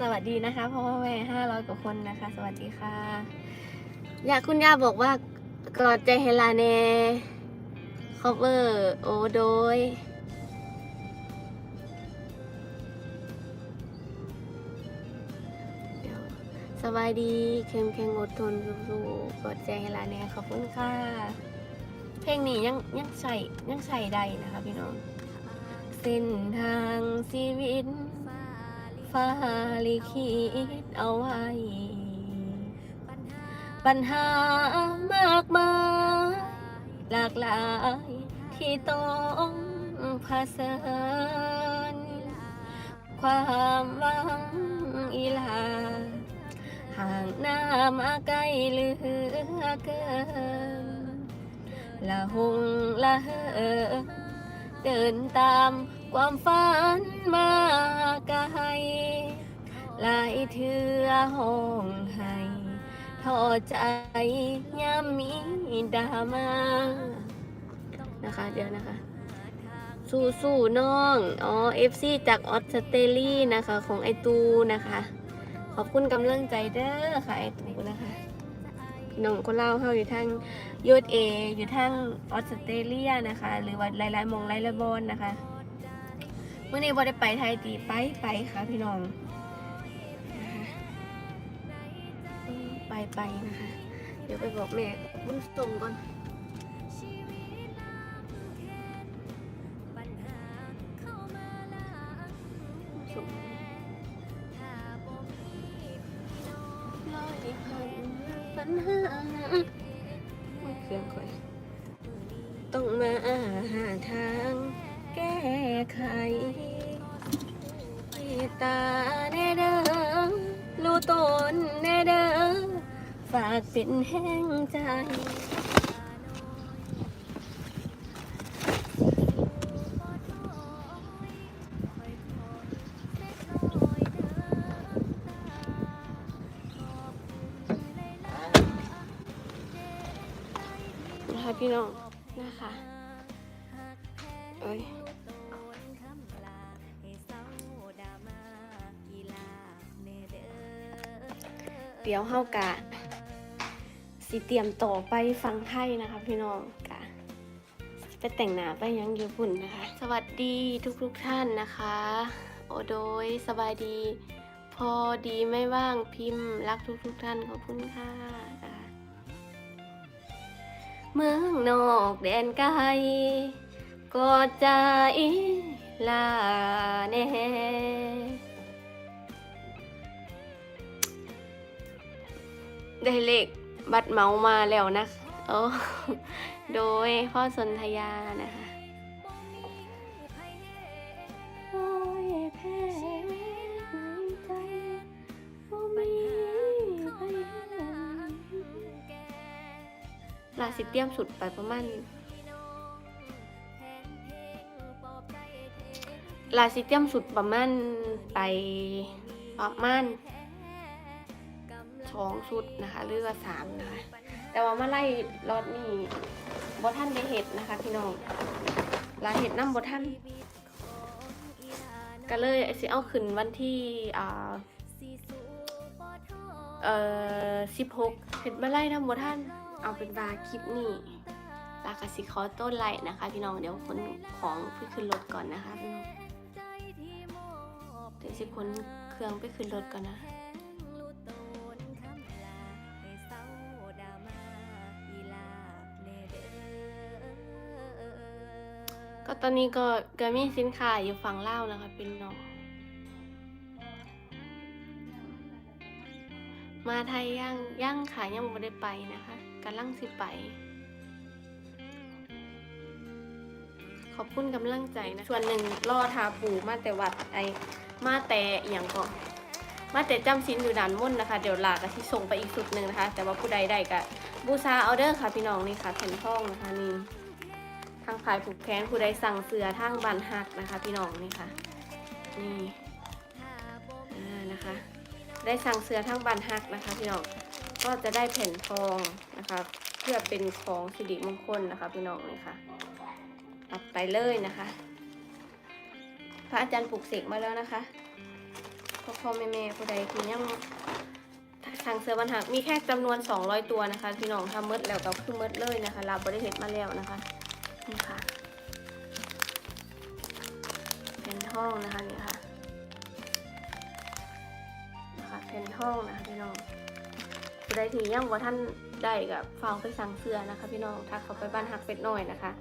สวัสดีนะคะพ่อแม่ห้าร้อยกว่าคนนะคะ สวัสดีค่ะ อยากคุณย่าบอกว่ากอดใจเฮลาเน่คอเวอร์โอโดยสบายดีเข้มแข็งอดทนสู้ๆกอดใจเฮลาเน่ขอบคุณค่ะ เพลงนี้ยังยังใส่ยังใส่ใดนะคะพี่น้อง เส้นทางชีวิต ฟ้าลิขิตเอาไว้ ปัญหามากมายหลากหลายที่ต้องเผชิญความหวังอีลาห่างหน้ามาไกลเหลือเกินละหงละเหอเดินตาม ความฝันมาไกลหลายเทือห้องให้ท้อใจยามมีดามานะคะ เดี๋ยวนะคะ สู้สู้น้อง อ๋อ FC จากออสเตรเลียนะคะ ของไอตูนะคะ ขอบคุณกำลังใจเด้อค่ะไอตูนะคะน้องคนเล่าวเฮาอยู่ทางยูเออยู่ทางออสเตรเลียนะคะ หรือว่าหลายๆมองหลายๆบอนนะคะ เมื่อนี้บ่ได้ไปไทยตีไปไปค่ะพี่น้องนะคะไปไปนะคะ เดี๋ยวไปบอกแม่บุญส่งก่อนส่งร้อยพันปัญหาเครื่องค่อยต้องมาหาทางแก้ ไขตตาแน่เด้อรู้ตนแน่เด้อฝากเป็นแห้งใจนะคะพี่น้องนะคะ เดี๋ยวเฮากะสิเตรียมต่อไปฟังไทยนะคะพี่น้องกะไปแต่งหน้าไปยังญี่ปุ่นนะคะ สวัสดีทุกๆทท่านนะคะ โอโดยสบายดี พอดีไม่ว่างพิมพ์รักทุกๆท่านขอบคุณค่ะนะคะเมืองนอกแดนไกลกอดใจลาแน่ ได้เลขบัตรเมามาแล้วนะโอ้โดยพ่อสนธยานะคะรเห็นลาสิเตรียมสุดไปประมาณลาสิเตรียมสุดประมาณไปประมาณ สองชุดนะคะหรือว่าสามนะคะแต่ว่ามาไล่รอดนี่บท่านได้เห็ดนะคะพี่น้องลาเห็ดน้ำบท่านก็เลยสิเอาขึ้นวันที่อ่าเอ่อสิบหกเห็ดมาไล่น้ำบท่านเอาเป็นว่าคลิปนี้ลากสิคอต้นไลน์นะคะ พี่น้องเดี๋ยวคนของไปขึ้นรถก่อนนะคะพี่น้องเดี๋ยวสิคนเครื่องไปขึ้นรถก่อนนะ อนนี้ก็ก็มีสินค้าอยู่ฝั่งเลานะคะพี่น้องมาไทยย่างย่างขายยังไม่ได้ไปนะคะกำลังสิไป ขอบคุณกำลังใจนะส่วนหนึ่งรอทาปูมาแต่วัดไอมาแต่อย่างก่อนมาแต่จำสินอยู่ด่านมุ่นนะคะ เดี๋ยวลาก็ที่ส่งไปอีกสุดหนึ่งนะคะ แต่ว่าผู้ใดได้ก็บูชาเอาเดอร์ค่ะพี่น้องนี่ค่ะแผ่นทองนะคะนี่ ทางขายผูกแขนผู้ใดสั่งเสือทางบันหักนะคะ พี่น้องนี่ค่ะ นี่นะคะ ได้สั่งเสื้อทั้งบันฮักนะคะ พี่น้อง ก็จะได้แผ่นทองนะคะ เพื่อเป็นของสิริมงคลนะคะ พี่น้องนี่ค่ะรับไปเลยนะคะ พระอาจารย์ปลุกเสกมาแล้วนะคะพ่อพ่อแม่แม่ผู้ใดที่ยังสั่งเสื้อบันหักมีแค่จำนวน 200 ตัวนะคะ พี่น้องทำหมดแล้วก็คือหมดเลยนะคะเราบริเฮ็ดมาแล้วนะคะ นี่ค่ะ เป็นห้องนะคะนี่ค่ะนะคะเป็นห้องนะคะพี่น้องผู้ใดที่ยังว่าท่านได้กับฟังไปสั่งเสื้อนะคะ พี่น้องทักเขาไปบ้านหักเป็ดหน่อยนะคะ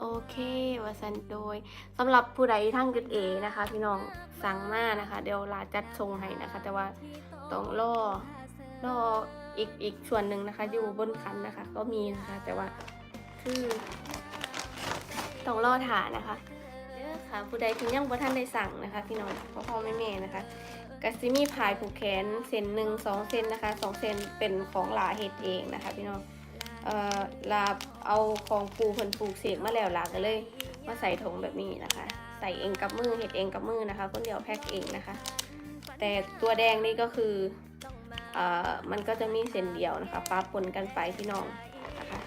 โอเควาสันโดยสำหรับผู้ใดทั้งกึดเอนะคะ พี่น้องสั่งมานะคะ เดี๋ยวลาจัดส่งให้นะคะ แต่ว่าต้องรอรอ อีกอีกส่วนหนึ่งนะคะ อยู่บนคันนะคะ ก็มีนะคะ แต่ว่าคือต้องรอถ่านะคะเด้อค่ะ ผู้ใดที่ยังบ่ท่านได้สั่งนะคะ พี่น้องพ่อพ่อแม่แม่นะคะกสิมีพายผูกแขนเส้นหนึ่งสองเส้นนะคะสองเส้นเป็นของหลาเฮ็ดเองนะคะ พี่น้องเอ่อลาเอาของปูเพิ่นปลูกเสกมาแล้วลาก็เลยมาใส่ถุงแบบนี้นะคะ ใส่เองกับมือเห็ดเองกับมือนะคะคนเดียวแพ็คเองนะคะ แต่ตัวแดงนี่ก็คือ มันก็จะมีเส้นเดียวนะคะปาปนกันไปพี่น้องนะคะ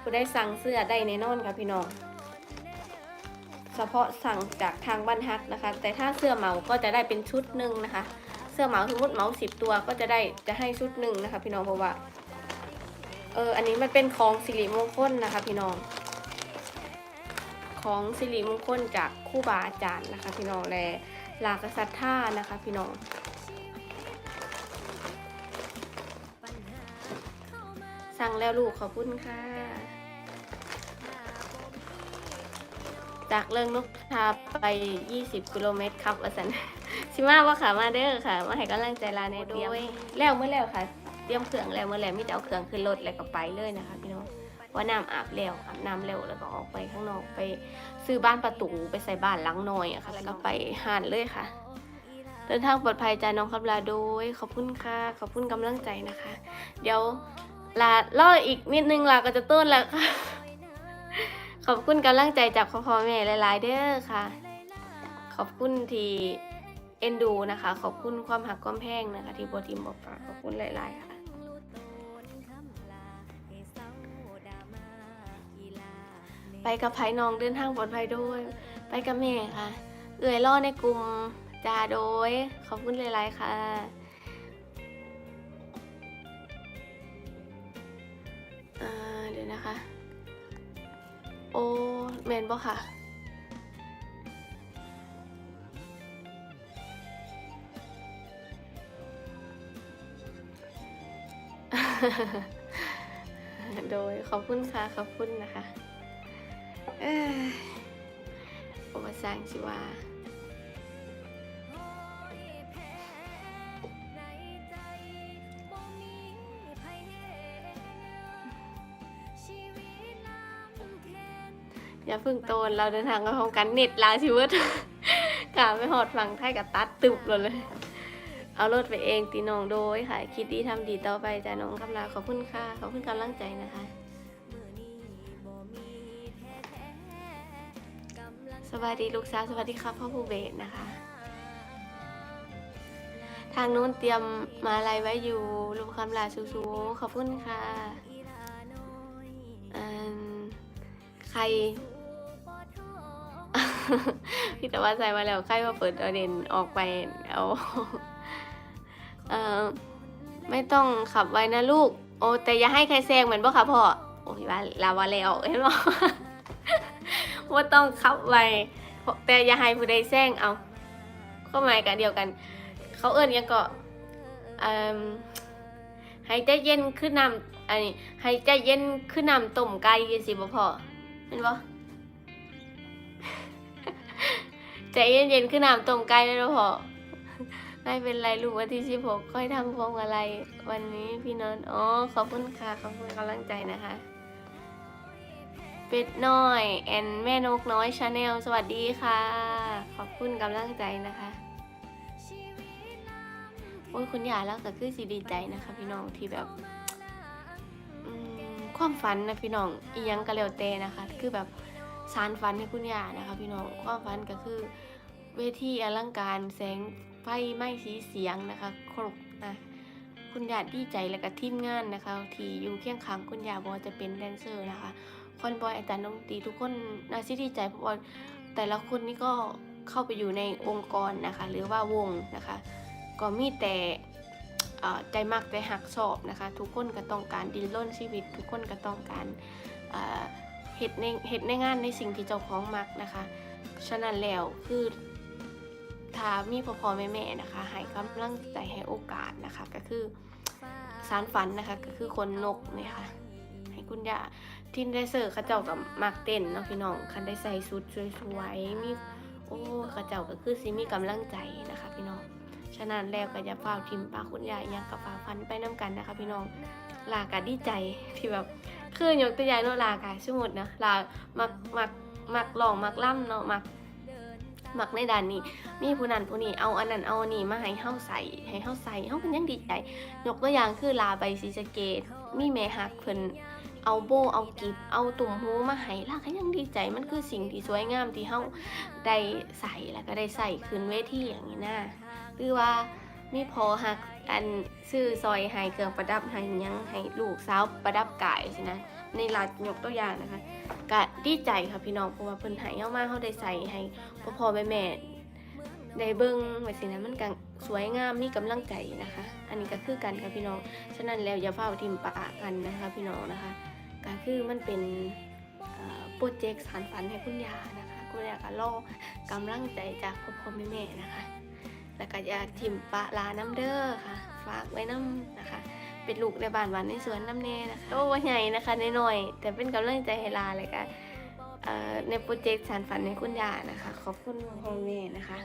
ผู้ได้สั่งเสื้อได้แน่นอนค่ะพี่น้องเฉพาะสั่งจากทางบ้านฮักนะคะ แต่ถ้าเสื้อเหมาก็จะได้เป็นชุดหนึ่งนะคะ เสื้อเหมาสมมติเหมาสิบตัวก็จะได้จะให้ชุดหนึ่งนะคะ พี่น้องเพราะว่าเอออันนี้มันเป็นของสิริมงคลนะคะ พี่น้อง ของสิริมงคลจากคู่บาอาจารย์นะคะ พี่น้องและลากษัตริย์ท่านะคะ พี่น้อง สั่งแล้วลูกขอบคุณค่ะ จากเรื่องนกทาไป 20 กิโลเมตรครับวสันชิมาว่าค่ะมาเด้อค่ะ มาให้กำลังใจลาในเดียแล้วเมื่อแล้วค่ะเตรียมเครื่องแล้วเมื่อแล้วมีแต่เอาเครื่องขึ้นรถแล้วก็ไปเลยนะคะพี่น้องว่าน้ำอาบแล้วอาบน้ำแล้วแล้วก็ออกไปข้างนอกไปซื้อบ้านประตูไปใส่บ้านหลังหน้อยอะค่ะ แล้วก็ไปห่านเลยค่ะ เดินทางปลอดภัยจ้าน้องคำลาโดยขอบคุณค่ะ ขอบคุณกำลังใจนะคะ เดี๋ยว ลาล่ออีกนิดนึงลาก็จะต้นแล้วค่ะ ขอบคุณกำลังใจจากพ่อพ่อแม่หลาย ๆ เด้อค่ะ ขอบคุณทีเอ็นดูนะคะ ขอบคุณความหักความแพงนะคะ ที่บทีมบอกปากขอบคุณหลาย ๆ ค่ะไปกับไผ่น้องเดินทางปลอดภัยด้วย ไปกับแม่ค่ะ เอื่อยล่อในกลุ่มจ่าโดย ขอบคุณหลาย ๆ ค่ะ เลยนะคะ โอ้แมนบ่ค่ะ โดยขอบคุณค่ะ ขอบคุณนะคะ เอ้ยโอมาสร้างชิวา อย่าเพึ่งโตนเราเดินทางกันพร้อมกันเน็ตลาชีวิตกาไม่หอดฟังไทยกับตัดตึบเลยเลย เอารถไปเองตีน้องโดยค่ะ คิดดีทำดีต่อไปจ้าน้องคำลาขอบคุณค่ะ ขอบคุณกำลังใจนะคะสวัสดีลูกสาวสวัสดีครับพ่อผู้เบสนะคะ ทางนู้นเตรียมมาอะไรไว้อยู่ลูกคำลาสูๆขอบคุณค่ะอืมใคร พี่แตะวันใส่มาแล้วใครมาเปิดประเด็นออกไปเอาเออไม่ต้องขับไว้นะลูก โอ้แต่อย่าให้ใครแซงเหมือนพ่ค่ะพ่อโอ้ยว่าลาวาแล้วเห็นบ่ว่าต้องขับไว้แต่อย่าให้ผู้ใดแซงเอาเข้าหมายกันเดียวกัน เขาเอิ้นยังก็เอ่มให้ใจเย็นขึ้นนำอันนี้ให้ใจเย็นขึ้นนำต้มไก่ยังสิบ่พ่อเห็นบ่ ใจเย็นๆขึ้นน้ำต้มไก่แล้วพอไม่เป็นไรลูกวันที่สิบหกค่อยทำพวงอะไร วันนี้พี่นนอ๋อขอบคุณค่ะขอบคุณกำลังใจนะคะ เป็ดน้อยแอนแม่นกน้อยชาแนลสวัสดีค่ะ ขอบคุณกำลังใจนะคะโอ้ยคุณยายแล้วก็คือสีดีใจนะคะ พี่น้องที่แบบความฝันนะพี่น้องอียังก็แล้วแต่นะคะ คือแบบ สารฝันให้คุณย่านะคะ พี่น้องความฝันก็คือเวทีอลังการแสงไฟไหม้สีเสียงนะคะ ครบนะคุณย่าดีใจและก็ทีมงานนะคะ ที่อยู่เคียงข้างคุณย่าบอจะเป็นแดนเซอร์นะคะคอนบอยอาจารย์ดนตรีทุกคนน่าสิดีใจเพราะว่าแต่ละคนนี่ก็เข้าไปอยู่ในองค์กรนะคะ หรือว่าวงนะคะ ก็มีแต่ใจมักใจหักชอบนะคะ ทุกคนก็ต้องการดิ้นรนชีวิต ทุกคนก็ต้องการ เฮ็ดในเฮ็ดในงานในสิ่งที่เจ้าของมักนะคะ ฉะนั้นแล้วคือถ้ามีพ่อพ่อแม่แม่นะคะให้กำลังใจให้โอกาสนะคะ ก็คือสารฝันนะคะก็คือคนนกเนี่ยค่ะให้คุณย่าทินได้เสิร์ฟเขาเจ้ากับมักเต้นเนาะพี่น้องคันได้ใส่ชุดสวยๆมีโอ้เขาเจ้าก็คือสิมีกำลังใจนะคะ พี่น้องฉะนั้นแล้วก็อย่าเฝ้าทิมปาคุณยายยังกับฝากฟันไปน้กันนะคะ พี่น้องลากาดีใจที่แบบ คือยกตัวอย่างเนาะลากาสมมุดนะลามักมักมักลองมักล่ำเนาะมักมักในด้านนี้ มีผู้นั้นผู้นี้เอาอันนั้นเอาอันนี้มาให้เฮาใส่ให้เฮาใส่เฮาเป็นยังดีใจยกตัวอย่างคือลาใบซีสเกตมีแม่ฮักเพิ่นเอาโบเอากิบเอาตุ่มหูมาให้ลาก็ยังดีใจมันคือสิ่งที่สวยงามที่เฮาได้ใส่แล้วก็ได้ใส่ขึ้นเวทีอย่างนี้นะหรือว่ามีพอหักอัน ซื้อซอยให้เครื่องประดับให้ยังให้ลูกสาวประดับกายสินะในหลักยกตัวอย่างนะคะก็ดีใจค่ะพี่น้องเพราะว่าเพิ่นให้เฮามาเฮาได้ใส่ให้พ่อพ่อแม่แม่ได้เบิ่งไว้สินะมันก็สวยงามมีกำลังใจนะคะ อันนี้ก็คือกันค่ะพี่น้องฉะนั้นแล้วอย่าเฝ้าทิมปะกันนะคะพี่น้องนะคะก็คือมันเป็นโปรเจกต์สานฝันให้คุณยานะคะคุณยาก็รอกำลังใจจากพ่อพ่อแม่แม่นะคะ แล้วก็อยากทิมปะลาน้ำเด้อค่ะ ฝากไว้น้ำนะคะ เป็นลูกในบ้านหวานในสวนน้ำเนนะคะโตว่าใหญ่นะคะน้อยๆแต่เป็นกำลังใจให้ลาเลยค่ะในโปรเจกต์สานฝันในคุณยานะคะ ขอบคุณพ่อแม่นะคะ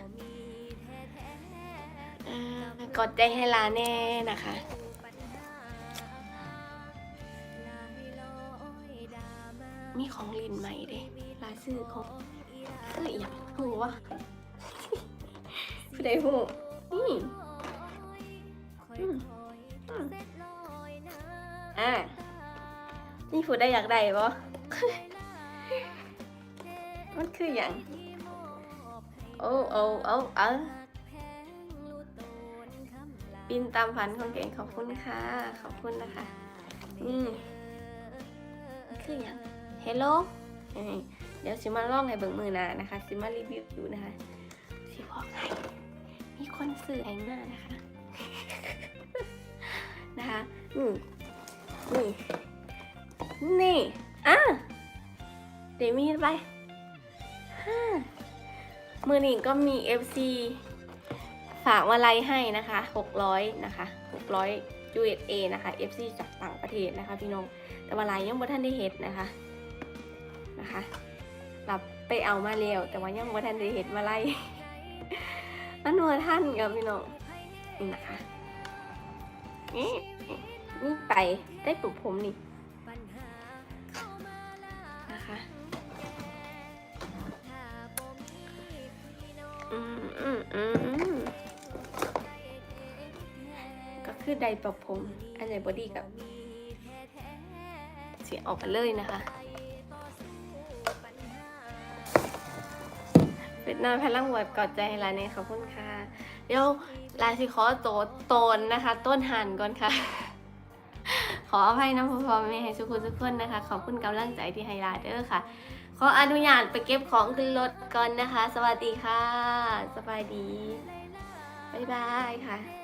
เอ่อกดใจให้ลาแน่นะคะมีของลินใหม่เด้ลาซื้อของซื้ออีกอย่างหูวะผู้ใดหูนี่ อืมอืมอ่านี่ผู้ใดอยากได้บ่ มันคืออย่างโอ้โอ้โอ้เออบินตามฝันของเก่งขอบคุณค่ะ ขอบคุณนะคะ นี่มันคืออย่างเฮลโลเดี๋ยวสิมาลองให้เบิ่งมือหนานะคะสิมารีวิวอยู่นะคะสิบอกให้มีคนซื้อไอ้หน้านะคะ นะคะนี่นี่นี่อะเดยวมีดไปฮ่ามือหนิงก็มี FC ฝากมาไลยให้นะคะ600นะคะ600 USA นะคะ FC จากต่างประเทศนะคะพี่น้องแต่ว่าไลยยังบ่ทันได้เห็ดนะคะนะคะรับไปเอามาเร็วแต่ว่ายังบ่ทันได้เห็ดมาไล่มันนัวท่านกับพี่น้อง นี่นะคะนี่นี่ไปได้ปลุกผมนี่นะคะอืมอืมอืมอืมก็คือไดปรับผม อันไหนบอดี้กับเสียงออกกันเลยนะคะเป็นหน้าพลังวัดกอดใจให้ลาเน่ขอบคุณค่ะ เดี๋ยว ลาสิขอโตโตนนะคะ ต้นหันก่อนค่ะ ขออภัยนะพ่อพ่อแม่ให้ทุกคนทุกคนนะคะ ขอบคุณกำลังใจที่ให้ลาเด้อค่ะ ขออนุญาตไปเก็บของขึ้นรถก่อนนะคะ สวัสดีค่ะ สบายดี บ๊ายบายค่ะ